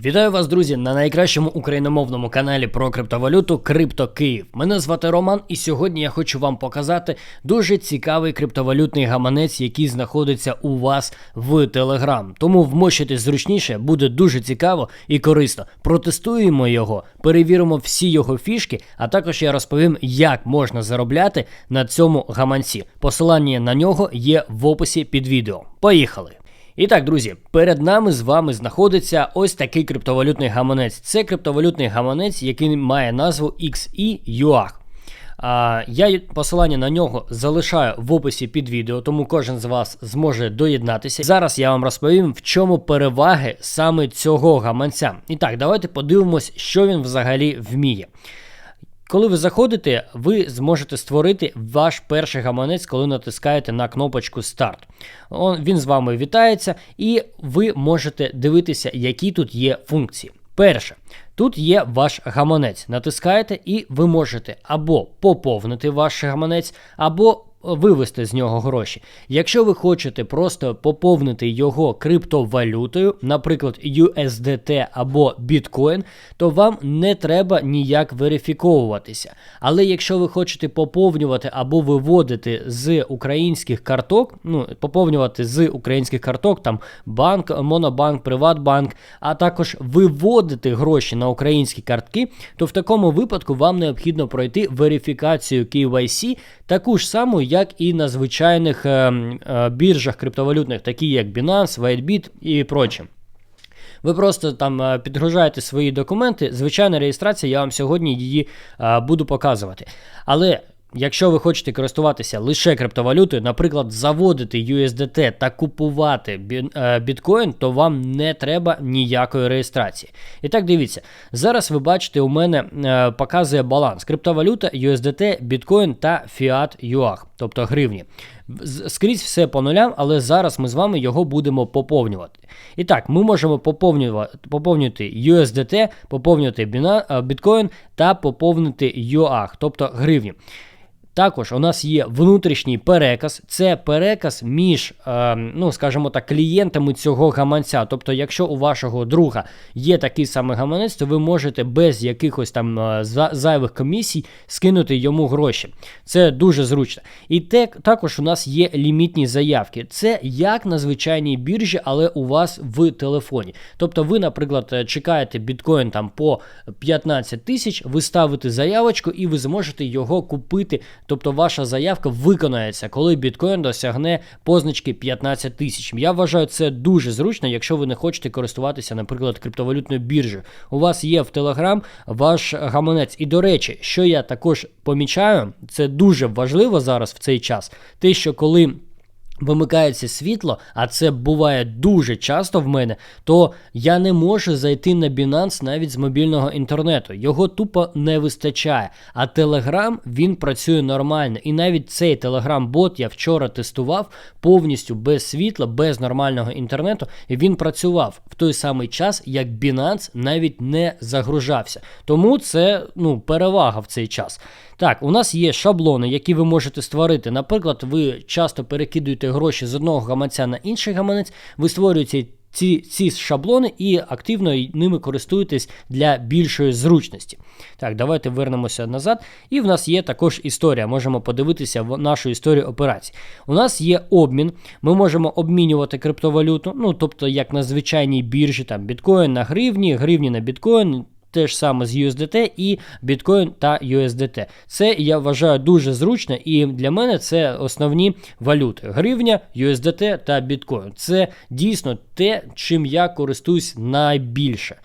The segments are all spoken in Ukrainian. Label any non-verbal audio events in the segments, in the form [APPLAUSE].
Вітаю вас, друзі, на найкращому україномовному каналі про криптовалюту Крипто Київ. Мене звати Роман, і сьогодні я хочу вам показати дуже цікавий криптовалютний гаманець, який знаходиться у вас в Телеграм. Тому вмощитись зручніше, буде дуже цікаво і корисно. Протестуємо його, перевіримо всі його фішки, а також я розповім, як можна заробляти на цьому гаманці. Посилання на нього є в описі під відео. Поїхали! І так, друзі, перед нами з вами знаходиться ось такий криптовалютний гаманець. Це криптовалютний гаманець, який має назву XEUAH. А, Я посилання на нього залишаю в описі під відео, тому кожен з вас зможе доєднатися. Зараз я вам розповім, в чому переваги саме цього гаманця. І так, давайте подивимось, що він взагалі вміє. Коли ви заходите, ви зможете створити ваш перший гаманець, коли натискаєте на кнопочку Старт. Він з вами вітається, і ви можете дивитися, які тут є функції. Перше, тут є ваш гаманець. Натискаєте, і ви можете або поповнити ваш гаманець, або вивести з нього гроші. Якщо ви хочете просто поповнити його криптовалютою, наприклад, USDT або Bitcoin, то вам не треба ніяк верифіковуватися. Але якщо ви хочете поповнювати або виводити з українських карток, ну поповнювати з українських карток, там банк, Монобанк, Приватбанк, а також виводити гроші на українські картки, то в такому випадку вам необхідно пройти верифікацію KYC, таку ж саму, як і на звичайних е, е, біржах криптовалютних, такі як Binance, WhiteBit і прочим. Ви просто там е, підгружаєте свої документи. Звичайна реєстрація, я вам сьогодні її буду показувати. Але Якщо ви хочете користуватися лише криптовалютою, наприклад, заводити USDT та купувати е, біткоін, то вам не треба ніякої реєстрації. І так, дивіться, зараз ви бачите, у мене е, показує баланс криптовалюта, USDT, біткоін та Fiat UAH, тобто гривні. Скрізь все по нулям, але зараз ми з вами його будемо поповнювати. І так, ми можемо поповнювати USDT, поповнювати біткоін та поповнити UAH, тобто гривні. Також у нас є внутрішній переказ, це переказ між, е, ну скажімо так, клієнтами цього гаманця. Тобто, якщо у вашого друга є такий самий гаманець, то ви можете без якихось там е, зайвих комісій скинути йому гроші. Це дуже зручно. І те, також у нас є лімітні заявки. Це як на звичайній біржі, але у вас в телефоні. Тобто, ви, наприклад, е, чекаєте біткоін там по 15 тисяч, ви ставите заявочку і ви зможете його купити. Тобто ваша заявка виконається, коли біткоін досягне позначки 15 тисяч. Я вважаю це дуже зручно, якщо ви не хочете користуватися, наприклад, криптовалютною біржею. У вас є в Telegram ваш гаманець. І до речі, що я також помічаю, це дуже важливо зараз в цей час. Те, що коли вимикається світло, а це буває дуже часто в мене, то я не можу зайти на Binance навіть з мобільного інтернету. Його тупо не вистачає. А Telegram він працює нормально. І навіть цей Telegram-бот я вчора тестував повністю без світла, без нормального інтернету. І він працював в той самий час, як Binance навіть не загружався. Тому це ну, перевага в цей час. Так, у нас є шаблони, які ви можете створити. Наприклад, ви часто перекидуєте гроші з одного гаманця на інший гаманець, ви створюєте ці ці шаблони і активно ними користуєтесь для більшої зручності. Так, давайте вернемося назад. І в нас є також історія. Можемо подивитися в нашу історію операцій. У нас є обмін, ми можемо обмінювати криптовалюту, ну тобто, як на звичайній біржі, там біткоін на гривні, гривні на біткоін те ж саме з USDT і Bitcoin та USDT. Це я вважаю дуже зручно, і для мене це основні валюти: гривня, USDT та Bitcoin. Це дійсно те, чим я користуюсь найбільше.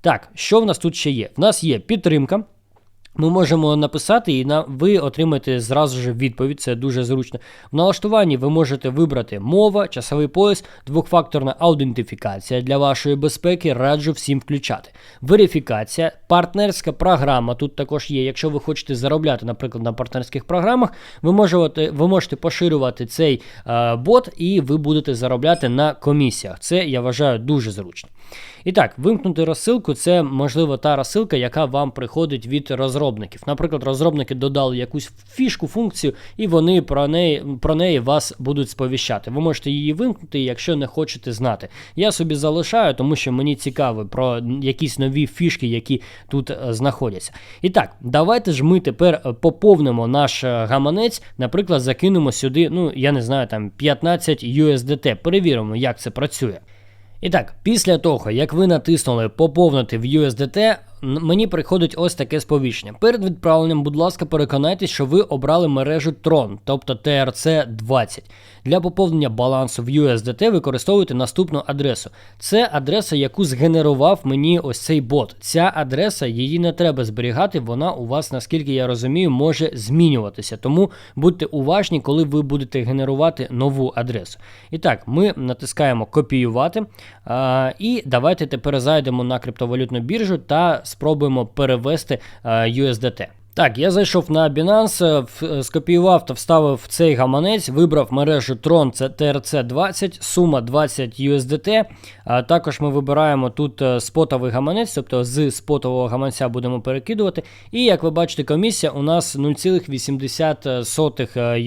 Так, що в нас тут ще є? В нас є підтримка. Ми можемо написати, і на ви отримаєте зразу ж відповідь, це дуже зручно. В налаштуванні ви можете вибрати мова, часовий пояс, двохфакторна аутентифікація для вашої безпеки, раджу всім включати. Верифікація, партнерська програма тут також є. Якщо ви хочете заробляти, наприклад, на партнерських програмах, ви можете ви можете поширювати цей е, бот, і ви будете заробляти на комісіях. Це я вважаю дуже зручно. І так, вимкнути розсилку це можливо та розсилка, яка вам приходить від розробників розробників. Наприклад, розробники додали якусь фішку, функцію, і вони про неї про неї вас будуть сповіщати. Ви можете її вимкнути, якщо не хочете знати. Я собі залишаю, тому що мені цікаво про якісь нові фішки, які тут е, знаходяться. І так, давайте ж ми тепер е, поповнимо наш е, гаманець, наприклад, закинемо сюди, ну я не знаю, там 15 USDT. Перевіримо, як це працює. І так, після того, як ви натиснули поповнити в USDT, мені приходить ось таке сповіщення. Перед відправленням, будь ласка, переконайтесь, що ви обрали мережу Tron, тобто TRC 20. Для поповнення балансу в USDT використовуйте наступну адресу. Це адреса, яку згенерував мені ось цей бот. Ця адреса, її не треба зберігати, вона у вас, наскільки я розумію, може змінюватися. Тому будьте уважні, коли ви будете генерувати нову адресу. І так, ми натискаємо копіювати. А, І давайте тепер зайдемо на криптовалютну біржу та спробуємо перевести USDT. Так, я зайшов на Binance, е, скопіював та вставив цей гаманець, вибрав мережу Tron, TRC 20, сума 20 USDT. Також ми вибираємо тут е, спотовий гаманець, тобто з спотового гаманця будемо перекидувати. І як ви бачите, комісія у нас 0,80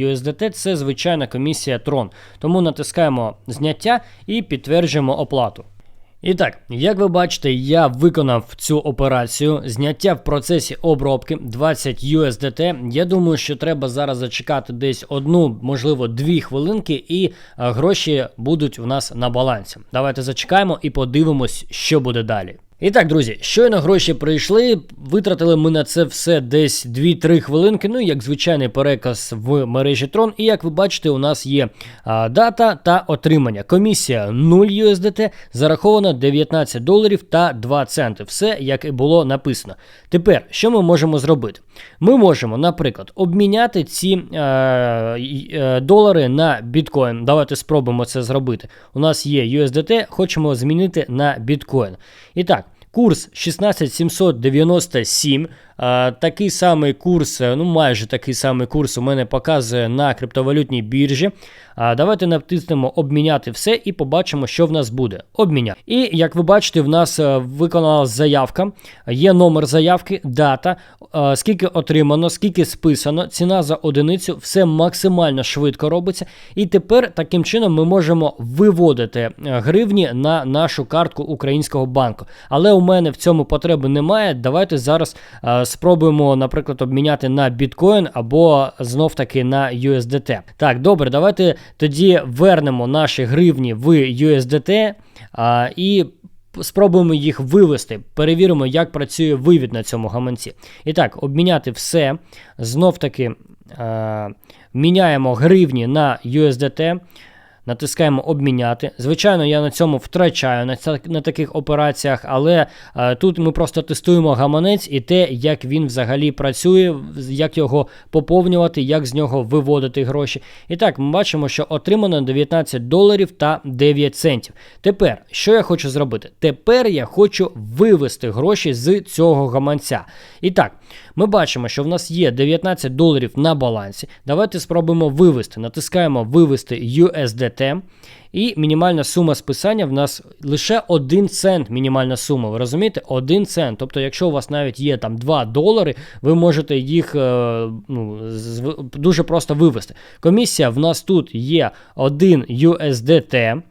USDT це звичайна комісія Tron. Тому натискаємо зняття і підтверджуємо оплату. І так, як ви бачите, я виконав цю операцію. Зняття в процесі обробки 20 USDT. Я думаю, що треба зараз зачекати десь одну, можливо, дві хвилинки, і гроші будуть у нас на балансі. Давайте зачекаємо і подивимось, що буде далі. І так, друзі, щойно гроші прийшли, витратили ми на це все десь 2-3 хвилинки. Ну, як звичайний переказ в мережі Tron. І як ви бачите, у нас є а, дата та отримання. Комісія 0 USDT, зараховано 19 доларів та 2 центи. Все як і було написано. Тепер, що ми можемо зробити? Ми можемо, наприклад, обміняти ці е, е, долари на біткоін. Давайте спробуємо це зробити. У нас є USDT, хочемо змінити на біткоін. І так. Курс 16797. Такий самий курс, ну майже такий самий курс у мене показує на криптовалютній біржі. Давайте натиснемо обміняти все і побачимо, що в нас буде. Обміняти. І як ви бачите, в нас е, виконалась заявка, є номер заявки, дата, скільки отримано, скільки списано, ціна за одиницю, все максимально швидко робиться. І тепер таким чином ми можемо виводити е, гривні на нашу картку українського банку. Але у мене в цьому потреби немає. Давайте зараз. Спробуємо, наприклад, обміняти на біткоін або знов-таки на USDT. Так, добре, давайте тоді вернемо наші гривні в USDT а, і. Спробуємо їх вивести, перевіримо, як працює вивід на цьому гаманці. І так, обміняти все. Знов таки е, міняємо гривні на USDT натискаємо обміняти. Звичайно, я на цьому втрачаю на на таких операціях, але е, тут ми просто тестуємо гаманець і те, як він взагалі працює, як його поповнювати, як з нього виводити гроші. І так, ми бачимо, що отримано 19 доларів та 9 центів. Тепер, що я хочу зробити? Тепер я хочу вивести гроші з цього гаманця. І так, ми бачимо, що в нас є 19 доларів на балансі. Давайте спробуємо вивести. Натискаємо вивести USDT. І мінімальна сума списання в нас лише 1 цент. Мінімальна сума. Ви розумієте? 1 цент. Тобто, якщо у вас навіть є там 2 долари, ви можете їх е, ну, дуже просто вивести. Комісія в нас тут є 1 USDT.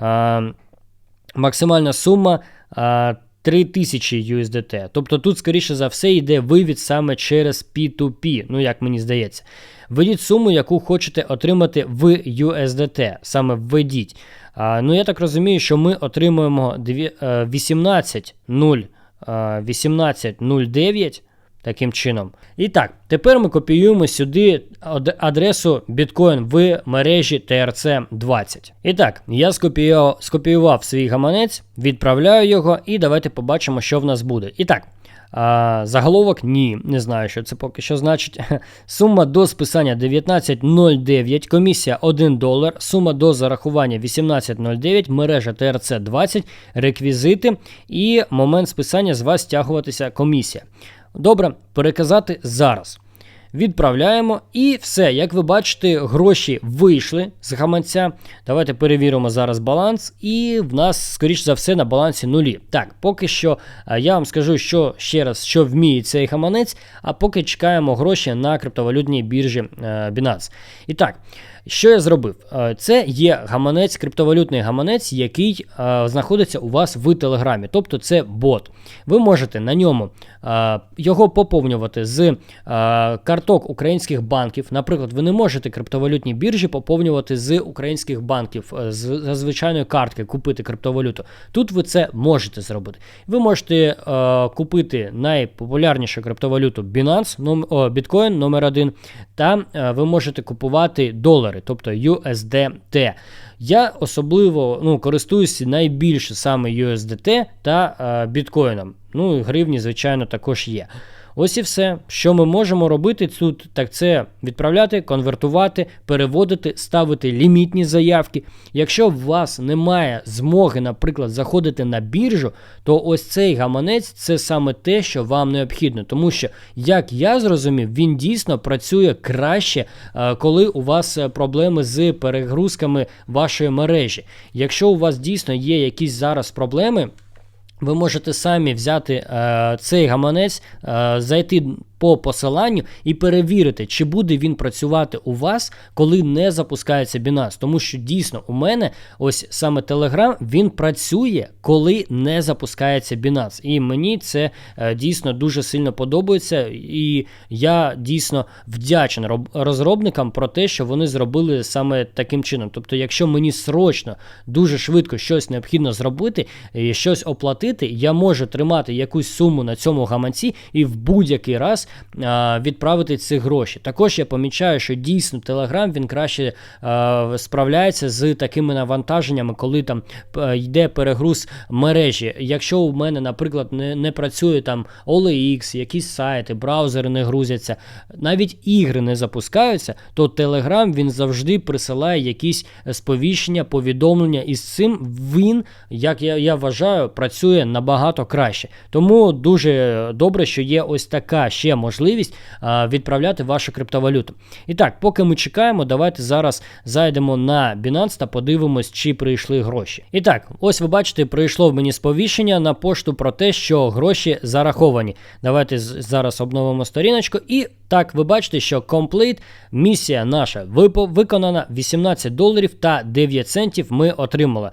Е, максимальна сума. Е, 3000 USDT. Тобто тут, скоріше за все, йде вивід саме через P2P, ну як мені здається. Введіть суму, яку хочете отримати в USDT. Саме введіть. А, Ну, я так розумію, що ми отримуємо 18.0. 18.09 Таким чином. І так, тепер ми копіюємо сюди адресу біткоін в мережі trc 20 І так, я скопіював, скопіював свій гаманець, відправляю його, і давайте побачимо, що в нас буде. І так. А, Заголовок ні, не знаю, що це поки що значить. [LAUGHS] Сума до списання 19.09, комісія 1 долар, сума до зарахування 18.09, мережа TRC 20, реквізити і момент списання з вас стягуватися комісія. Добре, переказати зараз. відправляємо і все. Як ви бачите, гроші вийшли з гаманця. Давайте перевіримо зараз баланс, і в нас, скоріш за все, на балансі нулі. Так, поки що е, я вам скажу, що ще раз, що вміє цей гаманець, а поки чекаємо гроші на криптовалютній біржі е, Binance. І так. Що я зробив? Е, Це є гаманець, криптовалютний гаманець, який е, знаходиться у вас в Телеграмі. Тобто це бот. Ви можете на ньому е, його поповнювати з карток українських банків. Наприклад, ви не можете криптовалютні біржі поповнювати з українських банків, з звичайної картки купити криптовалюту. Тут ви це можете зробити. Ви можете купити найпопулярнішу криптовалюту Binance, Bitcoin номер 1 та ви можете купувати долари, тобто USDT. Я особливо ну, користуюся найбільше саме USDT та е, біткоїном. Ну і гривні, звичайно, також є. Ось і все, що ми можемо робити тут, так це відправляти, конвертувати, переводити, ставити лімітні заявки. Якщо у вас немає змоги, наприклад, заходити на біржу, то ось цей гаманець це саме те, що вам необхідно. Тому що, як я зрозумів, він дійсно працює краще, е, коли у вас е, проблеми з перегрузками вашої мережі. Якщо у вас дійсно є якісь зараз проблеми. Ви можете самі взяти е, цей гаманець, е, зайти по посиланню і перевірити, чи буде він працювати у вас, коли не запускається Binance. Тому що дійсно у мене ось саме Telegram він працює, коли не запускається Binance. І мені це е, дійсно дуже сильно подобається. І я дійсно вдячний розробникам про те, що вони зробили саме таким чином. Тобто, якщо мені срочно дуже швидко щось необхідно зробити, і щось оплатити, я можу тримати якусь суму на цьому гаманці і в будь-який раз відправити ці гроші. Також я помічаю, що дійсно Telegram він краще справляється з такими навантаженнями, коли там е, йде перегруз мережі. Якщо у мене, наприклад, не, не працює там OLX, якісь сайти, браузери не грузяться, навіть ігри не запускаються, то Telegram він завжди присилає якісь сповіщення, повідомлення, і з цим він, як я, я вважаю, працює набагато краще. Тому дуже добре, що є ось така ще можливість відправляти вашу криптовалюту. І так, поки ми чекаємо, давайте зараз зайдемо на Binance та подивимось, чи прийшли гроші. І так, ось ви бачите, прийшло в мені сповіщення на пошту про те, що гроші зараховані. Давайте зараз обновимо сторіночку. І так, ви бачите, що Complete, місія наша виконана 18 доларів та 9 центів ми отримали.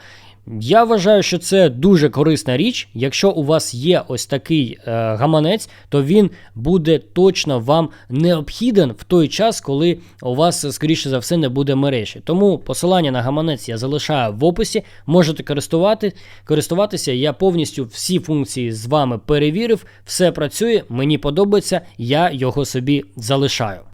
Я вважаю, що це дуже корисна річ. Якщо у вас є ось такий е, гаманець, то він буде точно вам необхіден в той час, коли у вас, скоріше за все, не буде мережі. Тому посилання на гаманець я залишаю в описі. Можете користувати, користуватися. Я повністю всі функції з вами перевірив, все працює, мені подобається, я його собі залишаю.